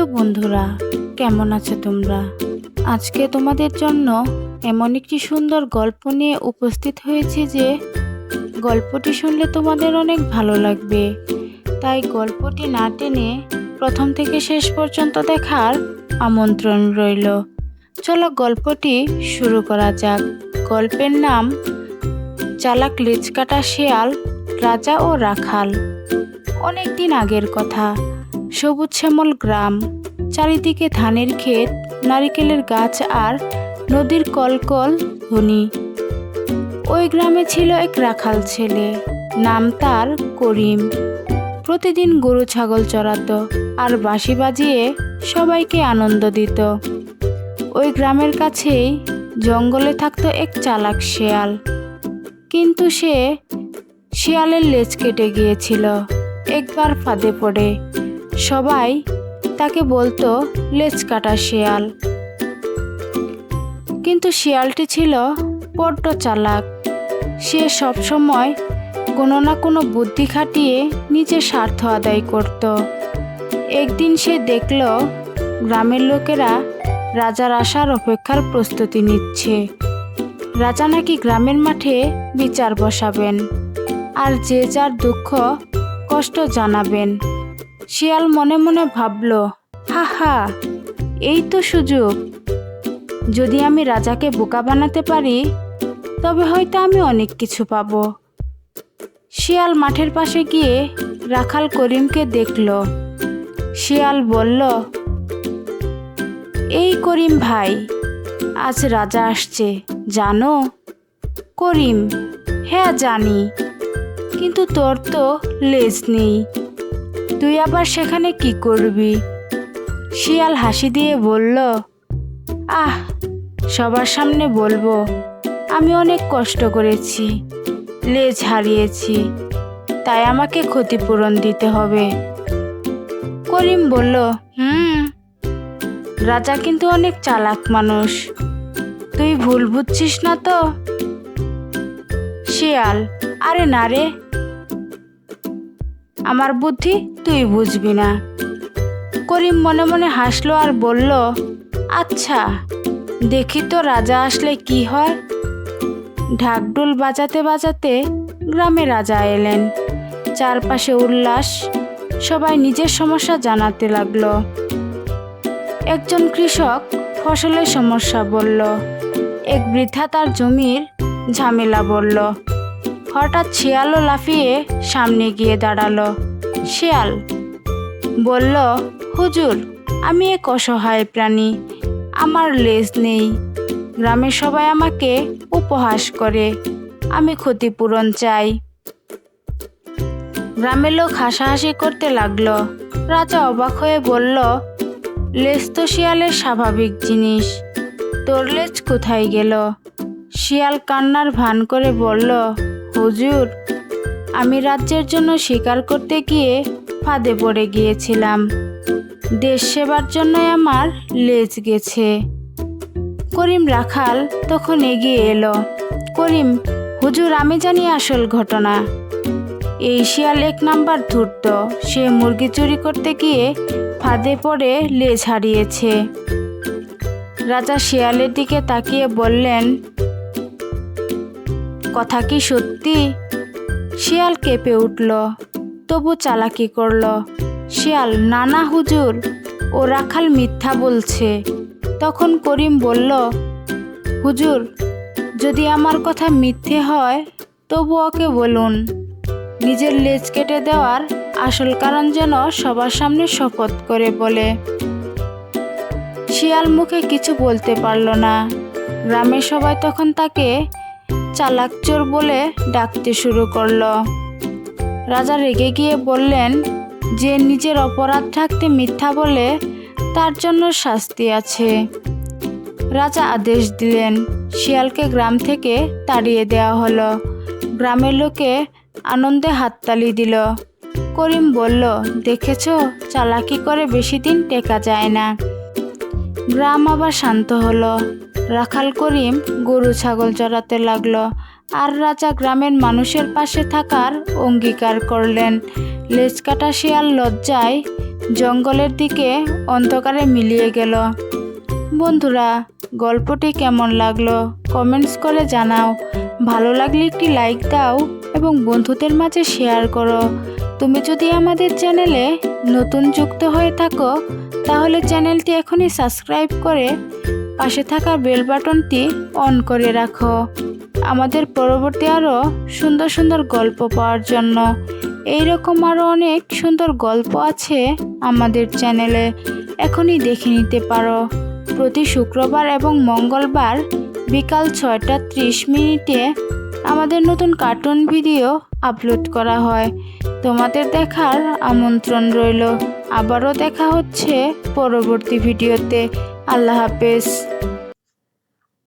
প্রিয় বন্ধুরা, কেমন আছো তোমরা? আজকে তোমাদের জন্য এমন একটি সুন্দর গল্প নিয়ে উপস্থিত হয়েছি যে, গল্পটি শুনলে তোমাদের অনেক ভালো লাগবে। তাই গল্পটি না টেনে প্রথম থেকে শেষ পর্যন্ত দেখার আমন্ত্রণ রইল। চলো গল্পটি শুরু করা যাক। গল্পের নাম, চালাক লেচকাটা শেয়াল, রাজা ও রাখাল। অনেক দিন আগের কথা। সবুজ শ্যামল গ্রাম, চারিদিকে ধানের ক্ষেত, নারিকেলের গাছ আর নদীর কলকল ধ্বনি। ওই গ্রামে ছিল এক রাখাল ছেলে, নাম তার করিম। প্রতিদিন গরু ছাগল চড়াতো আর বাঁশি বাজিয়ে সবাইকে আনন্দ দিত। ওই গ্রামের কাছেই জঙ্গলে থাকতো এক চালাক শেয়াল। কিন্তু সে শিয়ালের লেজ কেটে গিয়েছিল, একবার ফাঁদে পড়ে। সবাই তাকে বলতো, লেজ কাটা শিয়াল। কিন্তু শিয়ালটি ছিল বড্ড চালাক। সে সবসময় কোনো না কোনো বুদ্ধি খাটিয়ে নিজের স্বার্থ আদায় করত। একদিন সে দেখল, গ্রামের লোকেরা রাজার আসার অপেক্ষার প্রস্তুতি নিচ্ছে। রাজা নাকি গ্রামের মাঠে বিচার বসাবেন, আর যে যার দুঃখ, কষ্ট জানাবেন। শিয়াল মনে মনে ভাবল, হা হা, এই তো সুযোগ। যদি আমি রাজাকে বোকা বানাতে পারি, তবে হয়তো আমি অনেক কিছু পাবো। শিয়াল মাঠের পাশে গিয়ে রাখাল করিমকে দেখল। শিয়াল বলল, এই করিম ভাই, আজ রাজা আসছে। জানো, করিম হ্যাঁ জানি, কিন্তু তোর তো লেজ নেই। তুই আবার সেখানে কি করবি? শিয়াল হাসি দিয়ে বলল, আহ, সবার সামনে বলব, আমি অনেক কষ্ট করেছি, লেজ হারিয়েছি, তাই আমাকে ক্ষতিপূরণ দিতে হবে। করিম বলল, হুম, রাজা কিন্তু অনেক চালাক মানুষ, তুই ভুল বুঝছিস না তো? শিয়াল, আরে না রে আমার বুদ্ধি তুই বুঝবি না। করিম মনে মনে হাসলো আর বলল আচ্ছা দেখি তো রাজা আসলে কি হয়? ঢাকডোল বাজাতে বাজাতে গ্রামে রাজা এলেন। চারপাশে উল্লাস, সবাই নিজের সমস্যা জানাতে লাগল। একজন কৃষক ফসলের সমস্যা বলল, এক বৃদ্ধা তার জমির ঝামেলা বলল। হঠাৎ শিয়ালও লাফিয়ে সামনে গিয়ে দাঁড়াল। শিয়াল বলল, হুজুর, আমি এক অসহায় প্রাণী। আমার লেজ নেই। গ্রামের সবাই আমাকে উপহাস করে। আমি ক্ষতিপূরণ চাই। গ্রামের লোক হাসাহাসি করতে লাগল। রাজা অবাক হয়ে বলল, লেজ তো শিয়ালের স্বাভাবিক জিনিস। তোর লেজ কোথায় গেল? শিয়াল কান্নার ভান করে বলল হুজুর, আমি রাজ্যের জন্য শিকার করতে গিয়ে ফাঁদে পড়ে গিয়েছিলাম। দেশ সেবার জন্যই আমার লেজ গেছে। করিম রাখাল তখন এগিয়ে এলো। করিম, হুজুর, আমি জানি আসল ঘটনা। এই শিয়াল এক নাম্বার ধূর্ত। সে মুরগি চুরি করতে গিয়ে ফাঁদে পড়ে লেজ হারিয়েছে। রাজা শিয়ালের দিকে তাকিয়ে বললেন কথা কি সত্যি? শিয়াল কেঁপে উঠল, তবু চালাকি করল। শিয়াল, নানা হুজুর, ও রাখাল মিথ্যা বলছে। তখন করিম বলল, হুজুর, যদি আমার কথা মিথ্যে হয়, তবু ওকে বলুন। নিজের লেজ কেটে দেওয়ার আসল কারণ যেন সবার সামনে শপথ করে বলে। শিয়াল মুখে কিছু বলতে পারল না। গ্রামের সবাই তখন তাকে চালাক চোর বলে ডাকতে শুরু করল। রাজা রেগে গিয়ে বললেন, যে নিজের অপরাধ থাকতে মিথ্যা বলে, তার জন্য শাস্তি আছে। রাজা আদেশ দিলেন। শিয়ালকে গ্রাম থেকে তাড়িয়ে দেওয়া হলো। গ্রামের লোকে আনন্দে হাততালি দিল। করিম বলল, দেখেছ, চালাকি করে বেশি দিন টেকা যায় না। গ্রাম আবার শান্ত হলো। রাখাল করিম গরু ছাগল চড়াতে লাগল। আর রাজা গ্রামের মানুষের পাশে থাকার অঙ্গীকার করলেন। লেজ কাটা শিয়াল লজ্জায় জঙ্গলের দিকে অন্ধকারে মিলিয়ে গেল। বন্ধুরা, গল্পটি কেমন লাগল কমেন্টস করে জানাও। ভালো লাগলে একটি লাইক দাও এবং বন্ধুদের মাঝে শেয়ার করো। তুমি যদি আমাদের চ্যানেলে নতুন যুক্ত হয়ে থাকো, তাহলে চ্যানেলটি এখনই সাবস্ক্রাইব করে পাশে থাকা বেল বাটনটি অন করে রাখো। আমাদের পরবর্তী আরও সুন্দর সুন্দর গল্প পাওয়ার জন্য। এই রকম আরও অনেক সুন্দর গল্প আছে আমাদের চ্যানেলে। এখনই দেখে নিতে পারো। প্রতি শুক্রবার এবং মঙ্গলবার বিকাল ছয়টা ত্রিশ মিনিটে আমাদের নতুন কার্টুন ভিডিও আপলোড করা হয়। তোমাদের দেখার আমন্ত্রণ রইল। আবারও দেখা হচ্ছে পরবর্তী ভিডিওতে। আল্লাহ হাফেজ।